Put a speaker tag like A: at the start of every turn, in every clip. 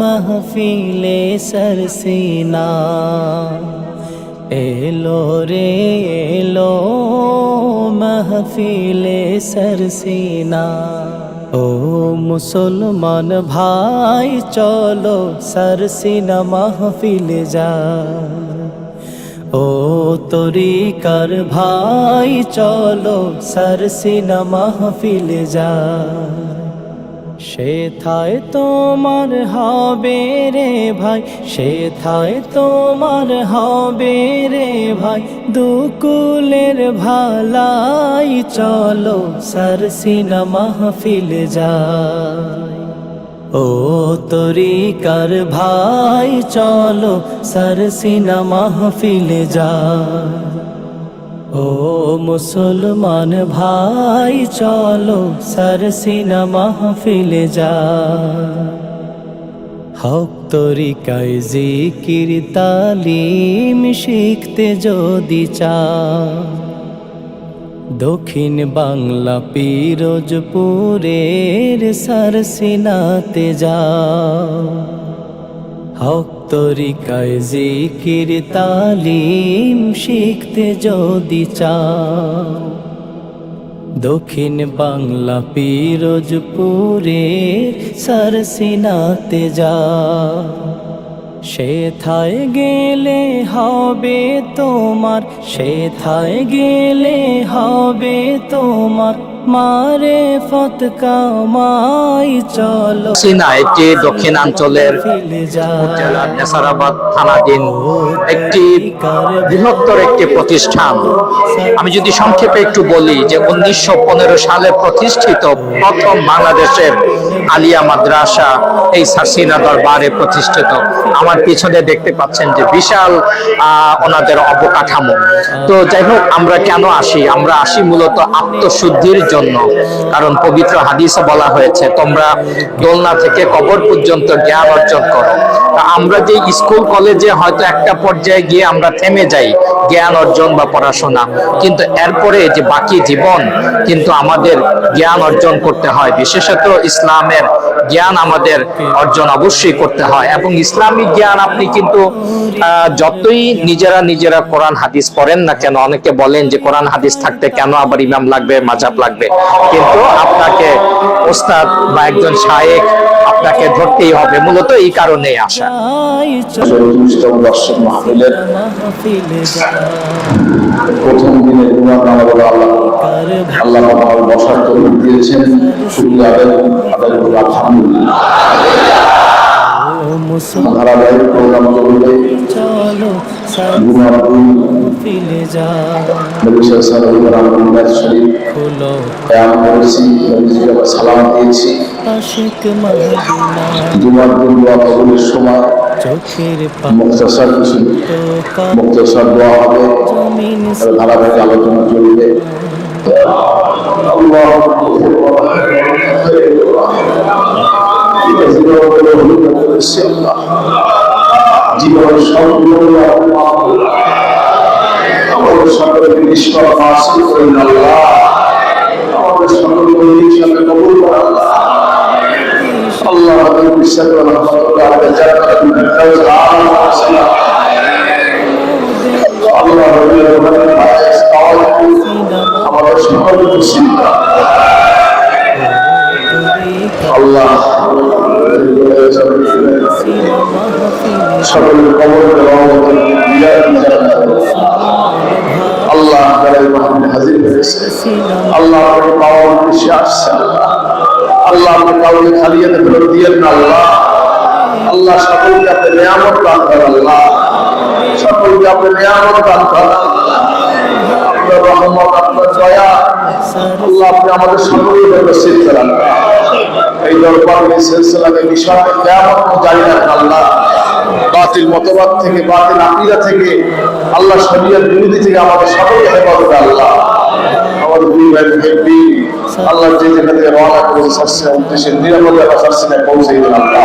A: মাহফিলে সরসিনা এলো রে, এলো মাহফিলে সরসিনা ও মুসলমান ভাই, চলো সরসিনা মাহফিলে যা। ও তরিকার ভাই, চলো সরসিনা মাহফিলে যা। সেথায় তোমার হবে রে ভাই সেথায় তোমার হবে রে ভাই। দুকুলের ভালাই চলো সরসিনা মাহফিল যায়। ও তরিকার ভাই, চলো সরসিনা মাহফিল যায়। ও মুসলমান ভাই, চলো সরসিনা মাহফিলে যা। হক তরিকায় জিকির, তালিম শিখতে যদি চা। দক্ষিণ বাংলা পিরোজপুরের সরসিনাতে যা। হক তরিকায় জিকির তালিম শিখতে যদি চাও দক্ষিণ বাংলা পিরোজপুরে সারসিনাতে যা সেথায় গেলে হবে তোমার সেথায় গেলে হবে তোমার। মারে ফত কামাই চলো।
B: সিনা একটি দক্ষিণাঞ্চলের জেলার নেসারাবাদ থানাধীন একটি বৃহত্তর একটি প্রতিষ্ঠান। আমি যদি সংক্ষেপে একটু বলি যে উনিশশো পনেরো সালে প্রতিষ্ঠিত প্রথম বাংলাদেশের আলিয়া মাদ্রাসা এই সারসিনা দরবারে প্রতিষ্ঠিত। আমার পিছনে দেখতে পাচ্ছেন যে বিশাল ওনাদের অবকাঠামো। তো যাই হোক, আমরা কেন আসি? আমরা আসি মূলত আত্মশুদ্ধির জন্য। কারণ পবিত্র হাদিসে বলা হয়েছে, তোমরা দোলনা থেকে কবর পর্যন্ত জ্ঞান অর্জন করো। আমরা যে স্কুল, কলেজে হয়তো একটা পর্যায়ে গিয়ে আমরা থেমে যাই, জ্ঞান অর্জন বা পড়াশোনা। কিন্তু এরপরে যে বাকি জীবন, কিন্তু আমাদের জ্ঞান অর্জন করতে হয়। বিশেষত ইসলামের জ্ঞান আমাদের অর্জন অবশ্যই করতে হয়। এবং ইসলামিক জ্ঞান আপনি কিন্তু যতই নিজেরা নিজেরা কোরআন হাদিস পড়েন না কেন, অনেকে বলেন যে কোরআন হাদিস থাকতে কেন আবার ইমাম লাগবে মাজাব লাগবে। কিন্তু আপনাকে ওস্তাদ বা একজন শায়েক আপনাকে ধরতেই হবে, মূলত এই কারণে আসা।
C: প্রথম দিনের আল্লাহ আল্লাহ আমার বসার তৌফিক দিয়েছেন। শুক্রিয়া আদায় আদায় করব আলহামদুলিল্লাহ। ধারাবাহিক প্রোগ্রাম চলবে। সালাম দিয়েছি। জুমার দিন দোয়া কবুলের সময়। মুক্তসর কিছু মুক্তসর দোয়া হবে। ধারাবাহিক আলোচনা চলবে। জীবন সম্পূর্ণ আমাদের সকলকে নিষ্ফল হাসিল করেন আল্লাহ আমাদের সকলকে ইনশাআল্লাহ কবুল করেন আল্লাহ আমাদের বিশ্বাস করেন আমাদের জান্নাতুল আল্লাহ আমাদের সকলকে সিদ্ধা আল্লাহ সকলের কবরের রহমতের বিরাট আল্লাহ তাআলা মাহমুদ হাজির হয়েছে আল্লাহ আপনাকে পাওয়ার উদ্দেশ্যে আসছে আল্লাহ আল্লাহ আপনি কাউকে খালিয়াতে ফেরত দিয়েন না আল্লাহ আল্লাহ সকলকে আপনি নিয়ামত দান করেন আল্লাহ সকলকে আপনি নিয়ামত দান করেন আল্লাহ আপনার রহমত, আপনার দয়া। আল্লাহ, আপনি আমাদের করেন। এই দরবার এই সিলসিলাকে রাখেন আল্লাহ। বাতিল মতবাদ থেকে, বাতিল আকিদা থেকে, আল্লাহ শরীয়ত বিরোধী থেকে আমাদের সকলকে হেফাজত আল্লাহ। আমাদের ভাই মুহিব্বি আল্লাহ যে যেখানে রওনা করে সারছে উদ্দেশ্যে নিরাপদে আল্লাহ সারছে পৌঁছে আল্লাহ।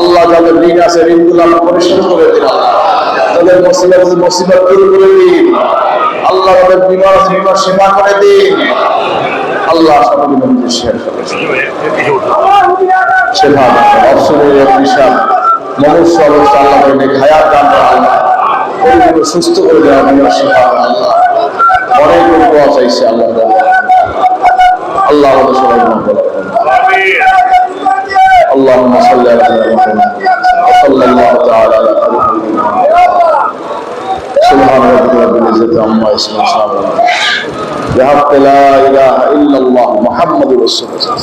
C: আল্লাহ যাদের ঋণ আছে ঋণগুলো আল্লাহ পরিশোধ করে দিন। আল্লাহ তাদের মুসিবত মুসিবত দূর করে দিন। আল্লাহ তাদের বিমার বিমার সেবা করে দিন। আল্লাহ সুস্থ করে আল্লাহ অনেক চাইছে আল্লাহ আল্লাহ اللهم صل على محمد وصلى الله تعالى على محمد. سبحان ربك رب العزة عما يصفون. بحق لا إله إلا الله محمد رسول الله.